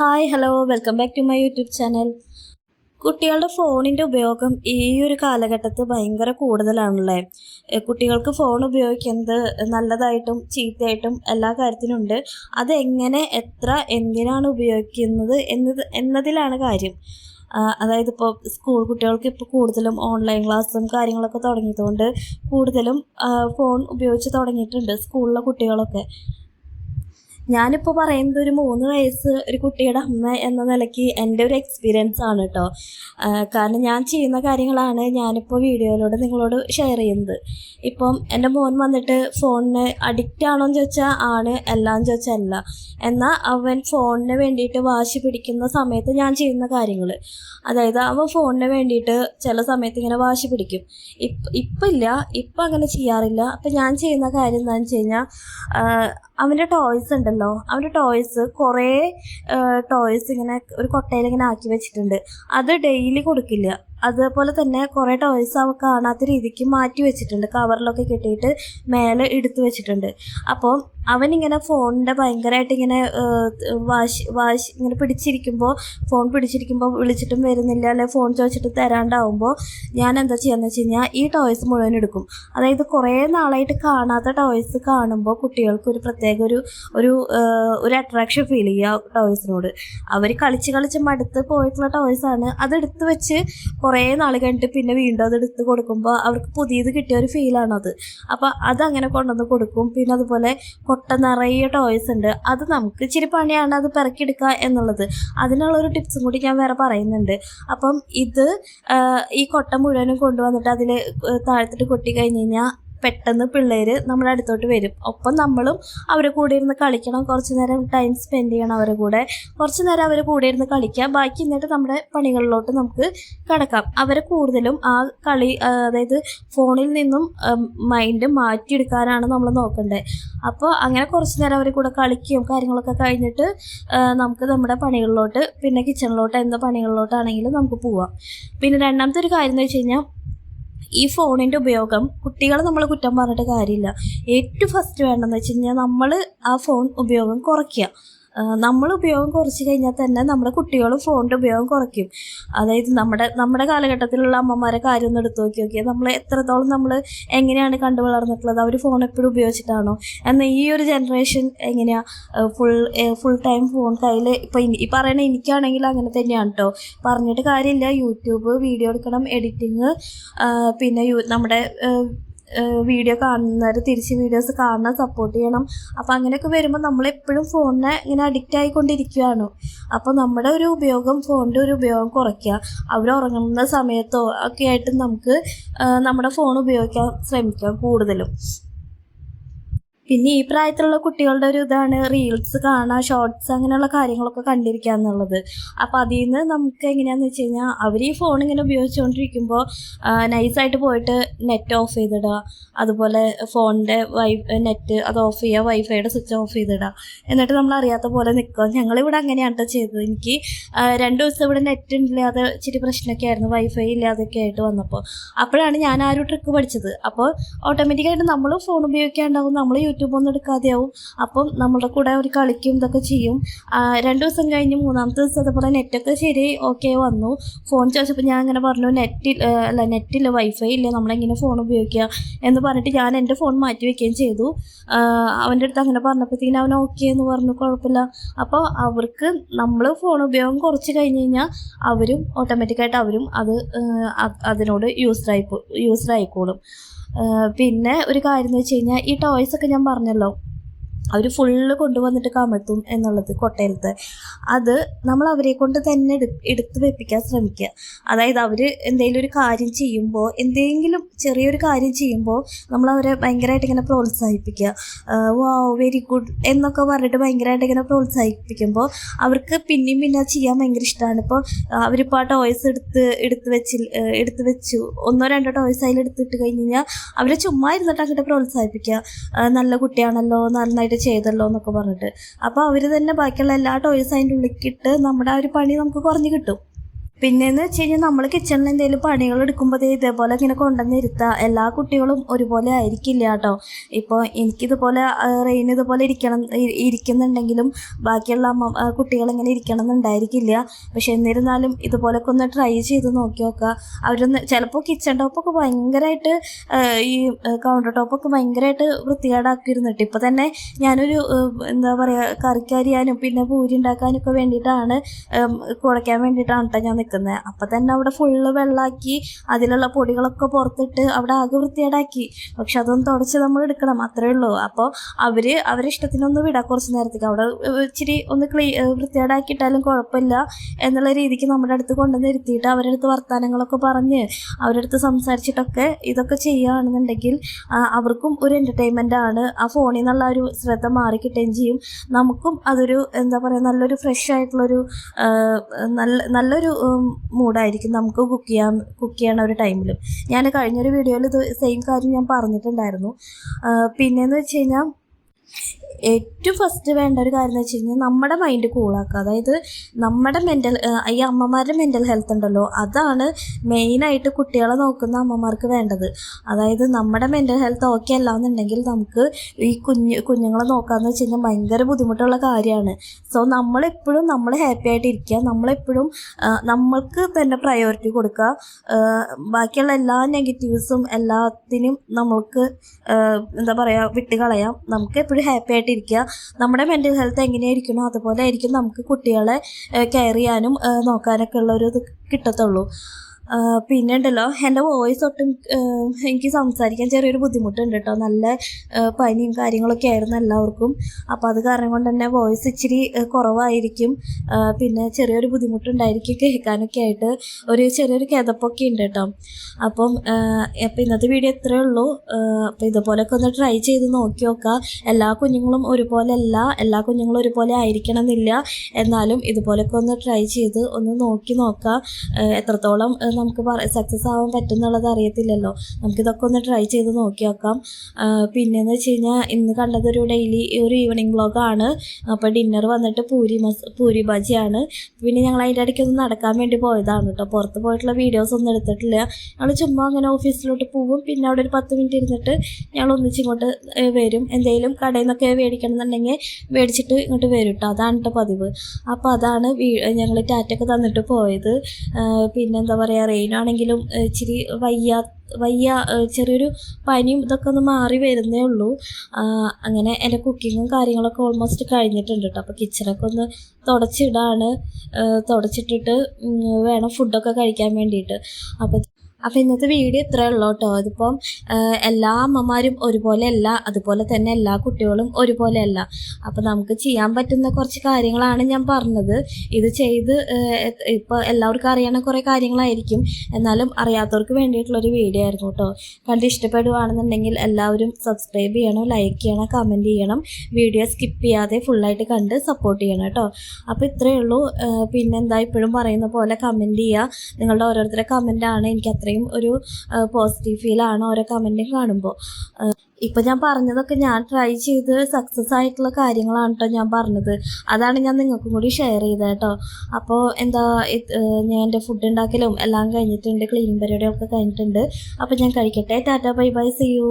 Hi hello welcome back to my YouTube channel കുട്ടികളുടെ ഫോണിന്റെ ഉപയോഗം ഈ ഒരു കാലഘട്ടത്ത് ഭയങ്കര കൂടുതലാണല്ലേ? കുട്ടികൾക്ക് ഫോൺ ഉപയോഗിക്കുന്നത് നല്ലതായിട്ടും ചീത്തയായിട്ടും എല്ലാ കാര്യത്തിനുണ്ട് അത് എങ്ങനെ എത്ര എന്തിനാണ് ഉപയോഗിക്കുന്നത് എന്നത് എന്നതിലാണ് കാര്യം. അതായത് ഇപ്പോൾ സ്കൂൾ കുട്ടികൾക്ക് ഇപ്പോൾ കൂടുതലും ഓൺലൈൻ ക്ലാസ്സും കാര്യങ്ങളൊക്കെ തുടങ്ങിയതുകൊണ്ട് കൂടുതലും ഫോൺ ഉപയോഗിച്ച് തുടങ്ങിയിട്ടുണ്ട് സ്കൂളിലെ കുട്ടികളൊക്കെ. ഞാനിപ്പോൾ പറയുന്നത് ഒരു മൂന്ന് വയസ്സ് ഒരു കുട്ടിയുടെ അമ്മ എന്ന നിലയ്ക്ക് എന്റെ ഒരു എക്സ്പീരിയൻസ് ആണ് കേട്ടോ കാരണം ഞാൻ ചെയ്യുന്ന കാര്യങ്ങളാണ് ഞാനിപ്പോൾ വീഡിയോയിലൂടെ നിങ്ങളോട് ഷെയർ ചെയ്യുന്നത്. ഇപ്പം എന്റെ മോൻ വന്നിട്ട് ഫോണിന് അഡിക്റ്റ് ആണോ എന്ന് ചോദിച്ചാൽ ആണ്. എല്ലാം ചോദിച്ചാൽ അല്ല. എന്നാൽ അവൻ ഫോണിന് വേണ്ടിയിട്ട് വാശി പിടിക്കുന്ന സമയത്ത് ഞാൻ ചെയ്യുന്ന കാര്യങ്ങൾ അതായത് അവൻ ഫോണിന് വേണ്ടിയിട്ട് ചില സമയത്ത് ഇങ്ങനെ വാശി പിടിക്കും. ഇപ്പം ഇപ്പം ഇല്ല ഇപ്പം അങ്ങനെ ചെയ്യാറില്ല. അപ്പം ഞാൻ ചെയ്യുന്ന കാര്യം എന്താണെന്ന് വെച്ച് കഴിഞ്ഞാൽ അവന്റെ ടോയ്സ് ഉണ്ടല്ലോ. അവന്റെ ടോയ്സ് കുറേ ടോയ്സ് ഇങ്ങനെ ഒരു കൊട്ടയിൽ ഇങ്ങനെ ആക്കി വെച്ചിട്ടുണ്ട്. അത് ഡെയിലി കൊടുക്കില്ല. അതുപോലെ തന്നെ കുറേ ടോയ്സ് അവ കാണാത്ത രീതിക്ക് മാറ്റി വെച്ചിട്ടുണ്ട്. കവറിലൊക്കെ കെട്ടിയിട്ട് മേലെ എടുത്തു വെച്ചിട്ടുണ്ട്. അപ്പോൾ അവനിങ്ങനെ ഫോണിന്റെ ഭയങ്കരമായിട്ട് ഇങ്ങനെ വാശി വാശി ഇങ്ങനെ പിടിച്ചിരിക്കുമ്പോൾ ഫോൺ പിടിച്ചിരിക്കുമ്പോൾ വിളിച്ചിട്ടും വരുന്നില്ല അല്ലെ ഫോൺ ചോദിച്ചിട്ട് തരാണ്ടാവുമ്പോൾ ഞാൻ എന്താ ചെയ്യാന്ന് വെച്ച് കഴിഞ്ഞാൽ ഈ ടോയ്സ് മുഴുവൻ എടുക്കും. അതായത് കുറേ നാളായിട്ട് കാണാത്ത ടോയ്സ് കാണുമ്പോൾ കുട്ടികൾക്ക് ഒരു പ്രത്യേക ഒരു ഒരു ഒരു അട്രാക്ഷൻ ഫീൽ ചെയ്യുക ടോയ്സിനോട് അവർ കളിച്ച് കളിച്ച് മടുത്ത് പോയിട്ടുള്ള ടോയ്സാണ് അതെടുത്ത് വെച്ച് കുറേ നാൾ കഴിഞ്ഞിട്ട് പിന്നെ വീണ്ടും അത് എടുത്ത് കൊടുക്കുമ്പോൾ അവർക്ക് പുതിയത് കിട്ടിയ ഒരു ഫീലാണത് അപ്പോൾ അതങ്ങനെ കൊണ്ടുവന്ന് കൊടുക്കും. പിന്നെ അതുപോലെ കൊട്ട നിറയെ ടോയ്സ് ഉണ്ട്. അത് നമുക്ക് ഇച്ചിരി പണിയാണ് അത് പിറക്കിയെടുക്കുക എന്നുള്ളത്. അതിനുള്ളൊരു ടിപ്സും കൂടി ഞാൻ വേറെ പറയുന്നുണ്ട്. അപ്പം ഇത് ഈ കൊട്ട മുഴുവനും കൊണ്ടുവന്നിട്ട് അതിൽ താഴ്ത്തിട്ട് കൊട്ടി കഴിഞ്ഞ് കഴിഞ്ഞാൽ പെട്ടെന്ന് പിള്ളേർ നമ്മുടെ അടുത്തോട്ട് വരും. ഒപ്പം നമ്മളും അവരെ കൂടെ ഇരുന്ന് കളിക്കണം. കുറച്ച് നേരം ടൈം സ്പെൻഡ് ചെയ്യണം അവരെ കൂടെ. കുറച്ച് നേരം അവരെ കൂടെ ഇരുന്ന് കളിക്കുക. ബാക്കി എന്നിട്ട് നമ്മുടെ പണികളിലോട്ട് നമുക്ക് കടക്കാം. അവരെ കൂടുതലും ആ കളി അതായത് ഫോണിൽ നിന്നും മൈൻഡ് മാറ്റിയെടുക്കാനാണ് നമ്മൾ നോക്കേണ്ടത് അപ്പോൾ അങ്ങനെ കുറച്ച് നേരം അവരെ കൂടെ കളിക്കുകയും കാര്യങ്ങളൊക്കെ കഴിഞ്ഞിട്ട് നമുക്ക് നമ്മുടെ പണികളിലോട്ട് പിന്നെ കിച്ചണിലോട്ട് എന്ത പണികളിലോട്ടാണെങ്കിലും നമുക്ക് പോവാം. പിന്നെ രണ്ടാമത്തെ ഒരു കാര്യം എന്ന് വെച്ച് കഴിഞ്ഞാൽ ഈ ഫോണിന്റെ ഉപയോഗം കുട്ടികളെ നമ്മൾ കുറ്റം പറഞ്ഞിട്ട് കാര്യമില്ല. ഏറ്റവും ഫസ്റ്റ് വേണ്ടതെന്ന് വെച്ച് കഴിഞ്ഞാൽ നമ്മൾ ആ ഫോൺ ഉപയോഗം കുറയ്ക്കുക. നമ്മൾ ഉപയോഗം കുറച്ച് കഴിഞ്ഞാൽ തന്നെ നമ്മുടെ കുട്ടികളും ഫോണിന്റെ ഉപയോഗം കുറയ്ക്കും. അതായത് നമ്മുടെ നമ്മുടെ കാലഘട്ടത്തിലുള്ള അമ്മമാരെ കാര്യം ഒന്ന് എടുത്തു നോക്കി നോക്കിയാൽ നമ്മൾ എത്രത്തോളം നമ്മൾ എങ്ങനെയാണ് കണ്ടു വളർന്നിട്ടുള്ളത് അവർ ഫോൺ എപ്പോഴും ഉപയോഗിച്ചിട്ടാണോ? എന്നാൽ ഈ ഒരു ജനറേഷൻ എങ്ങനെയാണ് ഫുൾ ഫുൾ ടൈം ഫോൺ കയ്യിൽ ഇപ്പോൾ ഈ പറയണ എനിക്കാണെങ്കിൽ അങ്ങനെ തന്നെയാണ് കേട്ടോ പറഞ്ഞിട്ട് കാര്യമില്ല. യൂട്യൂബ് വീഡിയോ എടുക്കണം എഡിറ്റിങ് പിന്നെ നമ്മുടെ വീഡിയോ കാണുന്നവർ തിരിച്ച് വീഡിയോസ് കാണാൻ സപ്പോർട്ട് ചെയ്യണം. അപ്പോൾ അങ്ങനെയൊക്കെ വരുമ്പോൾ നമ്മളെപ്പോഴും ഫോണിനെ ഇങ്ങനെ അഡിക്റ്റ് ആയിക്കൊണ്ടിരിക്കുകയാണ് അപ്പോൾ നമ്മുടെ ഒരു ഉപയോഗം ഫോണിന്റെ ഒരു ഉപയോഗം കുറയ്ക്കുക. അവർ ഉറങ്ങുന്ന സമയത്തോ ഒക്കെ ആയിട്ട് നമുക്ക് നമ്മുടെ ഫോൺ ഉപയോഗിക്കാൻ ശ്രമിക്കാം കൂടുതലും. പിന്നെ ഈ പ്രായത്തിലുള്ള കുട്ടികളുടെ ഒരു ഇതാണ് റീൽസ് കാണുക ഷോർട്സ് അങ്ങനെയുള്ള കാര്യങ്ങളൊക്കെ കണ്ടിരിക്കുക എന്നുള്ളത് അപ്പോൾ അതിൽ നിന്ന് നമുക്ക് എങ്ങനെയാണെന്ന് വെച്ച് കഴിഞ്ഞാൽ അവർ ഈ ഫോൺ ഇങ്ങനെ ഉപയോഗിച്ചുകൊണ്ടിരിക്കുമ്പോൾ നൈസായിട്ട് പോയിട്ട് നെറ്റ് ഓഫ് ചെയ്തിടുക അതുപോലെ ഫോണിന്റെ വൈ നെറ്റ് അത് ഓഫ് ചെയ്യുക വൈഫൈയുടെ സ്വിച്ച് ഓഫ് ചെയ്തിടുക എന്നിട്ട് നമ്മൾ അറിയാത്ത പോലെ നിൽക്കുക ഞങ്ങളിവിടെ അങ്ങനെയാണ് കേട്ടോ ചെയ്തത്. എനിക്ക് രണ്ട് ദിവസം ഇവിടെ നെറ്റ് ഇല്ലാതെ ഇച്ചിരി പ്രശ്നമൊക്കെ ആയിരുന്നു. വൈഫൈ ഇല്ലാതൊക്കെ ആയിട്ട് വന്നപ്പോൾ അപ്പോഴാണ് ഞാൻ ആ ഒരു ട്രിക്ക് പഠിച്ചത്. അപ്പോൾ ഓട്ടോമാറ്റിക്കായിട്ട് നമ്മൾ ഫോൺ ഉപയോഗിക്കാണ്ടാവും. നമ്മൾ യൂട്യൂബ് ഒന്നും എടുക്കാതെയാവും അപ്പം നമ്മുടെ കൂടെ അവർ കളിക്കും ഇതൊക്കെ ചെയ്യും. രണ്ട് ദിവസം കഴിഞ്ഞ് മൂന്നാമത്തെ ദിവസം അതുപോലെ നെറ്റൊക്കെ ശരി ഓക്കെ വന്നു. ഫോൺ ചോദിച്ചപ്പോൾ ഞാൻ അങ്ങനെ പറഞ്ഞു നെറ്റ് അല്ല നെറ്റില്ല വൈഫൈ ഇല്ല നമ്മളെങ്ങനെ ഫോൺ ഉപയോഗിക്കുക എന്ന് പറഞ്ഞിട്ട് ഞാൻ എന്റെ ഫോൺ മാറ്റി വെക്കുകയും ചെയ്തു. അവന്റെ അടുത്ത് അങ്ങനെ പറഞ്ഞപ്പോഴത്തേക്കിനും അവൻ ഓക്കെ എന്ന് പറഞ്ഞു കുഴപ്പമില്ല. അപ്പോൾ അവർക്ക് നമ്മൾ ഫോൺ ഉപയോഗം കുറച്ച് കഴിഞ്ഞ് കഴിഞ്ഞാൽ അവരും ഓട്ടോമാറ്റിക്കായിട്ട് അവരും അത് അതിനോട് യൂസ്ഡായി യൂസ്ഡായിക്കോളും പിന്നെ ഒരു കാര്യം എന്ന് വെച്ച് കഴിഞ്ഞാൽ ഈ ടോയ്സ് ഒക്കെ ഞാൻ പറഞ്ഞല്ലോ. അവർ ഫുള്ള് കൊണ്ടുവന്നിട്ട് കമഴ്ത്തും എന്നുള്ളത് കൊട്ടയിലത്ത് അത് നമ്മൾ അവരെ കൊണ്ട് തന്നെ എടു എടുത്ത് വെപ്പിക്കാൻ ശ്രമിക്കുക. അതായത് അവർ എന്തെങ്കിലും ഒരു കാര്യം ചെയ്യുമ്പോൾ എന്തെങ്കിലും ചെറിയൊരു കാര്യം ചെയ്യുമ്പോൾ നമ്മൾ അവരെ ഭയങ്കരമായിട്ട് ഇങ്ങനെ പ്രോത്സാഹിപ്പിക്കുക. വാ വെരി ഗുഡ് എന്നൊക്കെ പറഞ്ഞിട്ട് ഭയങ്കരമായിട്ട് ഇങ്ങനെ പ്രോത്സാഹിപ്പിക്കുമ്പോൾ അവർക്ക് പിന്നെയും പിന്നെ ചെയ്യാൻ ഭയങ്കര ഇഷ്ടമാണ് ഇപ്പോൾ അവരിപ്പോൾ ആ ടോയ്സ് എടുത്ത് എടുത്ത് വെച്ച് എടുത്ത് വെച്ചു. ഒന്നോ രണ്ടോ ടോയ്സ് അതിൽ എടുത്തിട്ട് കഴിഞ്ഞ് കഴിഞ്ഞാൽ അവരെ ചുമ്മാ ഇരുന്നിട്ട് അങ്ങോട്ട് പ്രോത്സാഹിപ്പിക്കുക. നല്ല കുട്ടിയാണല്ലോ നന്നായിട്ട് ചെയ്തല്ലോ എന്നൊക്കെ പറഞ്ഞിട്ട്. അപ്പോൾ അവർ തന്നെ ബാക്കിയുള്ള എല്ലാ ടോയ്സ് അതിന്റെ ഉള്ളിക്കിട്ട് നമ്മുടെ ആ ഒരു പണി നമുക്ക് കുറഞ്ഞു കിട്ടും. പിന്നെന്ന് വെച്ച് കഴിഞ്ഞാൽ നമ്മൾ കിച്ചണിൽ എന്തെങ്കിലും പണികൾ എടുക്കുമ്പോൾ ഇതേപോലെ ഇങ്ങനെ കൊണ്ടുവന്ന് ഇരുത്തുക എല്ലാ കുട്ടികളും ഒരുപോലെ ആയിരിക്കില്ല കേട്ടോ. ഇപ്പോൾ എനിക്കിതുപോലെ റെയിൻ ഇതുപോലെ ഇരിക്കണം ഇരിക്കുന്നുണ്ടെങ്കിലും ബാക്കിയുള്ള അമ്മ കുട്ടികളിങ്ങനെ ഇരിക്കണം എന്നുണ്ടായിരിക്കില്ല പക്ഷെ എന്നിരുന്നാലും ഇതുപോലൊക്കെ ഒന്ന് ട്രൈ ചെയ്ത് നോക്കി നോക്കുക അവരൊന്ന് ചിലപ്പോൾ കിച്ചൺ ടോപ്പൊക്കെ ഭയങ്കരമായിട്ട് ഈ കൗണ്ടർ ടോപ്പൊക്കെ ഭയങ്കരമായിട്ട് വൃത്തികേടാക്കിയിരുന്നിട്ട്. ഇപ്പോൾ തന്നെ ഞാനൊരു എന്താ പറയുക കറിക്കരിയാനും പിന്നെ പൂരി ഉണ്ടാക്കാനൊക്കെ വേണ്ടിയിട്ടാണ് കുറയ്ക്കാൻ വേണ്ടിയിട്ടാണ് കേട്ടോ ഞാൻ നിൽക്കുന്നത് അപ്പം തന്നെ അവിടെ ഫുള്ള് വെള്ളമാക്കി അതിലുള്ള പൊടികളൊക്കെ പുറത്തിട്ട് അവിടെ ആകെ വൃത്തികേടാക്കി. പക്ഷെ അതൊന്നും തുടച്ച് നമ്മൾ എടുക്കണം അത്രേ ഉള്ളൂ. അപ്പോൾ അവർ അവരെ ഇഷ്ടത്തിനൊന്ന് വിടാം കുറച്ച് നേരത്തേക്ക്. അവിടെ ഇച്ചിരി ഒന്ന് ക്ലീ വൃത്തിയേടാക്കിയിട്ടാലും കുഴപ്പമില്ല എന്നുള്ള രീതിക്ക് നമ്മുടെ അടുത്ത് കൊണ്ടുവന്ന് ഇരുത്തിയിട്ട് അവരുടെ അടുത്ത് വർത്തമാനങ്ങളൊക്കെ പറഞ്ഞ് അവരുടെ അടുത്ത് സംസാരിച്ചിട്ടൊക്കെ ഇതൊക്കെ ചെയ്യുകയാണെന്നുണ്ടെങ്കിൽ അവർക്കും ഒരു എന്റർടൈൻമെന്റ് ആണ്. ആ ഫോണിൽ നിന്നുള്ള ഒരു ശ്രദ്ധ മാറിക്കിട്ടുകയും ചെയ്യും. നമുക്കും അതൊരു എന്താ പറയുക നല്ലൊരു ഫ്രഷ് ആയിട്ടുള്ളൊരു നല്ല നല്ലൊരു മൂഡായിരിക്കും നമുക്ക് കുക്ക് ചെയ്യാൻ കുക്ക് ചെയ്യണ ഒരു ടൈമിൽ ഞാൻ കഴിഞ്ഞൊരു വീഡിയോയിൽ ഇത് സെയിം കാര്യം ഞാൻ പറഞ്ഞിട്ടുണ്ടായിരുന്നു. പിന്നെയെന്ന് വെച്ച് കഴിഞ്ഞാൽ ഏറ്റവും ഫസ്റ്റ് വേണ്ട ഒരു കാര്യം എന്ന് വെച്ച് കഴിഞ്ഞാൽ നമ്മുടെ മൈൻഡ് കൂളാക്കുക അതായത് നമ്മുടെ മെന്റൽ ഈ അമ്മമാരുടെ മെന്റൽ ഹെൽത്ത് ഉണ്ടല്ലോ അതാണ് മെയിനായിട്ട് കുട്ടികളെ നോക്കുന്ന അമ്മമാർക്ക് വേണ്ടത്. അതായത് നമ്മുടെ മെന്റൽ ഹെൽത്ത് ഓക്കെ അല്ല എന്നുണ്ടെങ്കിൽ നമുക്ക് ഈ കുഞ്ഞ് കുഞ്ഞുങ്ങളെ നോക്കാമെന്ന് വെച്ച് കഴിഞ്ഞാൽ ഭയങ്കര ബുദ്ധിമുട്ടുള്ള കാര്യമാണ് സോ നമ്മളെപ്പോഴും നമ്മൾ ഹാപ്പി ആയിട്ട് ഇരിക്കുക നമ്മളെപ്പോഴും നമ്മൾക്ക് തന്നെ പ്രയോറിറ്റി കൊടുക്കുക ബാക്കിയുള്ള എല്ലാ നെഗറ്റീവ്സും എല്ലാത്തിനും നമ്മൾക്ക് എന്താ പറയുക വിട്ടുകളയാം. നമുക്ക് എപ്പോഴും ഹാപ്പി ആയിട്ട് ഇരിക്കുക. നമ്മുടെ മെന്റൽ ഹെൽത്ത് എങ്ങനെയായിരിക്കണോ അതുപോലെ ആയിരിക്കും നമുക്ക് കുട്ടികളെ കെയർ ചെയ്യാനും നോക്കാനൊക്കെ ഉള്ള ഒരു ഇത് കിട്ടത്തുള്ളൂ. പിന്നെ ഉണ്ടല്ലോ എന്റെ വോയിസ് ഒട്ടും എനിക്ക് സംസാരിക്കാൻ ചെറിയൊരു ബുദ്ധിമുട്ടുണ്ട് കേട്ടോ നല്ല പനിയും കാര്യങ്ങളൊക്കെ ആയിരുന്നു എല്ലാവർക്കും. അപ്പോൾ അത് കാരണം കൊണ്ട് തന്നെ വോയിസ് ഇച്ചിരി കുറവായിരിക്കും. പിന്നെ ചെറിയൊരു ബുദ്ധിമുട്ടുണ്ടായിരിക്കും കേൾക്കാനൊക്കെ ആയിട്ട്. ഒരു ചെറിയൊരു കിതപ്പൊക്കെ ഉണ്ട് കേട്ടോ അപ്പം അപ്പം ഇന്നത്തെ വീഡിയോ ഇത്രയേ ഉള്ളൂ. അപ്പോൾ ഇതുപോലെയൊക്കെ ഒന്ന് ട്രൈ ചെയ്ത് നോക്കി നോക്കുക എല്ലാ കുഞ്ഞുങ്ങളും ഒരുപോലെ അല്ല എല്ലാ കുഞ്ഞുങ്ങളും ഒരുപോലെ ആയിരിക്കണം എന്നില്ല എന്നാലും ഇതുപോലെയൊക്കെ ഒന്ന് ട്രൈ ചെയ്ത് ഒന്ന് നോക്കി നോക്കുക എത്രത്തോളം നമുക്ക് സക്സസ് ആവാൻ പറ്റും എന്നുള്ളത് അറിയത്തില്ലല്ലോ. നമുക്കിതൊക്കെ ഒന്ന് ട്രൈ ചെയ്ത് നോക്കി നോക്കാം പിന്നെ പിന്നെന്ന് വെച്ച് കഴിഞ്ഞാൽ ഇന്ന് കണ്ടതൊരു ഡെയിലി ഒരു ഈവനിങ് വ്ളോഗാണ് അപ്പോൾ ഡിന്നർ വന്നിട്ട് പൂരി മസ് പൂരി ബജിയാണ്. പിന്നെ ഞങ്ങൾ അതിന്റെ ഇടയ്ക്ക് ഒന്ന് നടക്കാൻ വേണ്ടി പോയതാണ് കേട്ടോ പുറത്ത് പോയിട്ടുള്ള വീഡിയോസ് ഒന്നും എടുത്തിട്ടില്ല. ഞങ്ങൾ ചുമ്മാ അങ്ങനെ ഓഫീസിലോട്ട് പോകും പിന്നെ അവിടെ ഒരു പത്ത് മിനിറ്റ് ഇരുന്നിട്ട് ഞങ്ങൾ ഒന്നിച്ചിങ്ങോട്ട് വരും എന്തെങ്കിലും കടയിൽ നിന്നൊക്കെ മേടിക്കണം എന്നുണ്ടെങ്കിൽ മേടിച്ചിട്ട് ഇങ്ങോട്ട് വരും കേട്ടോ അതാണ് കേട്ടോ പതിവ്. അപ്പോൾ അതാണ് ഞങ്ങൾ ടാറ്റൊക്കെ തന്നിട്ട് പോയത്. പിന്നെന്താ പറയുക റെയിനാണെങ്കിലും ഇച്ചിരി വയ്യ വയ്യ ചെറിയൊരു പനിയും ഇതൊക്കെ ഒന്ന് മാറി വരുന്നേ ഉള്ളൂ. അങ്ങനെ എന്റെ കുക്കിങ്ങും കാര്യങ്ങളൊക്കെ ഓൾമോസ്റ്റ് കഴിഞ്ഞിട്ടുണ്ട് കേട്ടോ. അപ്പോൾ കിച്ചണൊക്കെ ഒന്ന് തുടച്ചിടാണ്. തുടച്ചിട്ടിട്ട് വേണം ഫുഡൊക്കെ കഴിക്കാൻ വേണ്ടിയിട്ട്. അപ്പോൾ അപ്പോൾ ഇന്നത്തെ വീഡിയോ ഇത്രേ ഉള്ളൂ കേട്ടോ. അതിപ്പം എല്ലാ അമ്മമാരും ഒരുപോലെ അല്ല അതുപോലെ തന്നെ എല്ലാ കുട്ടികളും ഒരുപോലെ അല്ല അപ്പോൾ നമുക്ക് ചെയ്യാൻ പറ്റുന്ന കുറച്ച് കാര്യങ്ങളാണ് ഞാൻ പറഞ്ഞത്. ഇത് ചെയ്ത് ഇപ്പോൾ എല്ലാവർക്കും അറിയണ കുറേ കാര്യങ്ങളായിരിക്കും. എന്നാലും അറിയാത്തവർക്ക് വേണ്ടിയിട്ടുള്ളൊരു വീഡിയോ ആയിരുന്നു കേട്ടോ. കണ്ട് ഇഷ്ടപ്പെടുവാണെന്നുണ്ടെങ്കിൽ എല്ലാവരും സബ്സ്ക്രൈബ് ചെയ്യണം ലൈക്ക് ചെയ്യണം കമന്റ് ചെയ്യണം. വീഡിയോ സ്കിപ്പ് ചെയ്യാതെ ഫുള്ളായിട്ട് കണ്ട് സപ്പോർട്ട് ചെയ്യണം കേട്ടോ. അപ്പോൾ ഇത്രയേ ഉള്ളൂ. പിന്നെന്താ ഇപ്പോഴും പറയുന്ന പോലെ കമന്റ് ചെയ്യുക. നിങ്ങളുടെ ഓരോരുത്തരുടെ ആണ് എനിക്ക് അത്രയും ഒരു പോസിറ്റീവ് ഫീലാണ് ഓരോ കമന്റും കാണുമ്പോൾ ഇപ്പം ഞാൻ പറഞ്ഞതൊക്കെ ഞാൻ ട്രൈ ചെയ്ത് സക്സസ് ആയിട്ടുള്ള കാര്യങ്ങളാണ് കേട്ടോ ഞാൻ പറഞ്ഞത്. അതാണ് ഞാൻ നിങ്ങൾക്കും കൂടി ഷെയർ ചെയ്തത് കേട്ടോ അപ്പോൾ എന്താ ഞാൻ എന്റെ ഫുഡ് ഉണ്ടാക്കലും എല്ലാം കഴിഞ്ഞിട്ടുണ്ട് ക്ലീനിങ് പരിപാടിയൊക്കെ കഴിഞ്ഞിട്ടുണ്ട്. അപ്പോൾ ഞാൻ കഴിക്കട്ടെ. Tata bye bye see you